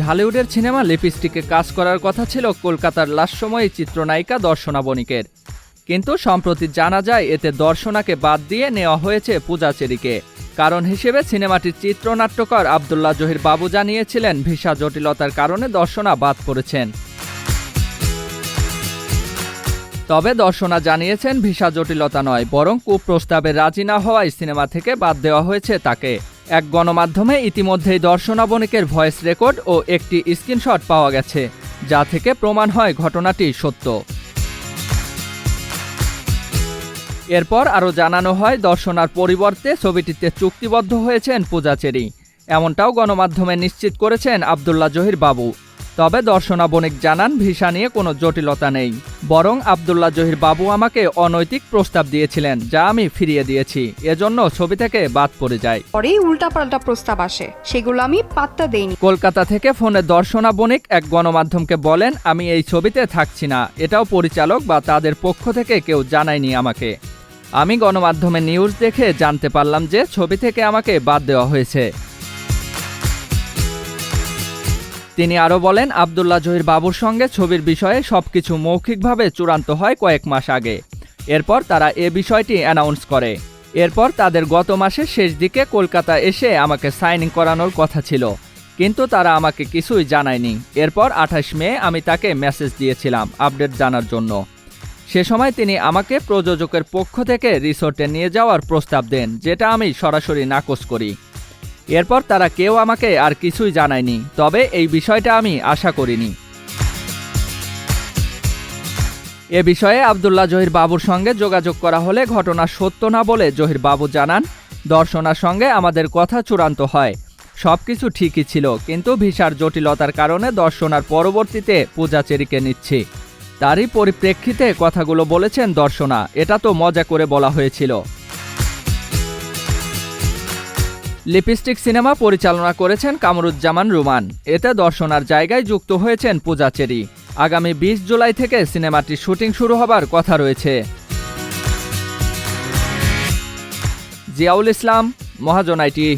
ঢালিউডের cinema লিপস্টিকে কাজ করার কথা ছিল কলকাতার লাস্ট সময়ে চিত্রনায়িকা দর্শনা বণিকের। কিন্তু সম্প্রতি জানা যায়, এতে দর্শনাকে বাদ দিয়ে নেওয়া হয়েছে পূজা চেরিকে। কারণ হিসেবে সিনেমাটির চিত্রনাট্যকর আবদুল্লাহ জহির বাবু জানিয়েছিলেন, ভিসা জটিলতার কারণে দর্শনা বাদ পড়েছেন। তবে দর্শনা জানিয়েছেন, ভিসা জটিলতা নয়, বরং কুপ্রস্তাবে রাজি না হওয়ায় সিনেমা থেকে বাদ দেওয়া হয়েছে তাকে। এক গণমাধ্যমে ইতিমধ্যেই দর্শনা বণিকের ভয়েস রেকর্ড ও একটি স্ক্রিনশট পাওয়া গেছে, যা থেকে প্রমাণ হয় ঘটনাটি সত্য। এরপর আরও জানানো হয়, দর্শনার পরিবর্তে ছবিটিতে চুক্তিবদ্ধ হয়েছেন পূজা চেরি। এমনটাও গণমাধ্যমে নিশ্চিত করেছেন আবদুল্লা জহির বাবু। তবে দর্শনা বণিক জানান ভিসা নিয়ে কোনো জটিলতা নেই। বরং আবদুল্লাহ জহির বাবু আমাকে অনৈতিক প্রস্তাব দিয়েছিলেন যা আমি ফিরিয়ে দিয়েছি। এজন্য ছবি থেকে বাদ পড়ে যায় পরেই উল্টাপাল্টা প্রস্তাব আসে। সেগুলো আমি পাত্তা দেইনি। কলকাতা থেকে ফোনে দর্শনা বণিক এক গণমাধ্যমকে বলেন আমি এই ছবিতে থাকছি না। এটাও পরিচালক বা তাদের পক্ষ থেকে কেউ জানায়নি আমাকে। আমি গণমাধ্যমে নিউজ দেখে জানতে পারলাম যে ছবি থেকে আমাকে বাদ দেওয়া হয়েছে। তিনি আরও বলেন, আবদুল্লাহ জহির বাবুর সঙ্গে ছবির বিষয়ে সবকিছু মৌখিকভাবে চূড়ান্ত হয় কয়েক মাস আগে। এরপর তারা এ বিষয়টি অ্যানাউন্স করে। এরপর তাদের গত মাসের শেষ দিকে কলকাতা এসে আমাকে সাইনিং করানোর কথা ছিল, কিন্তু তারা আমাকে কিছুই জানায়নি। এরপর আঠাশ মে আমি তাকে মেসেজ দিয়েছিলাম আপডেট জানার জন্য। সে সময় তিনি আমাকে প্রযোজকের পক্ষ থেকে রিসোর্টে নিয়ে যাওয়ার প্রস্তাব দেন, যেটা আমি সরাসরি নাকচ করি। এরপর তারা কেউ আমাকে আর কিছুই জানায়নি, তবে এই বিষয়টা আমি আশা করিনি। এ বিষয়ে আবদুল্লাহ জহির বাবুর সঙ্গে যোগাযোগ করা হলে ঘটনা সত্য না বলে জহির বাবু জানান, দর্শনার সঙ্গে আমাদের কথা চূড়ান্ত হয়। সব কিছু ঠিকই ছিল, কিন্তু ভিসার জটিলতার কারণে দর্শনার পরবর্তীতে পূজা চেরিকে নিচ্ছি। তারই পরিপ্রেক্ষিতে কথাগুলো বলেছেন দর্শনা, এটা তো মজা করে বলা হয়েছিল। লিপস্টিক সিনেমা পরিচালনা করেছেন কামরুজ্জামান রুমান। এতে দর্শনার জায়গায় যুক্ত হয়েছেন পূজাচেরি আগামী বিশ জুলাই থেকে সিনেমাটির শুটিং শুরু হবার কথা রয়েছে। জিয়াউল ইসলাম মহাজনাইটি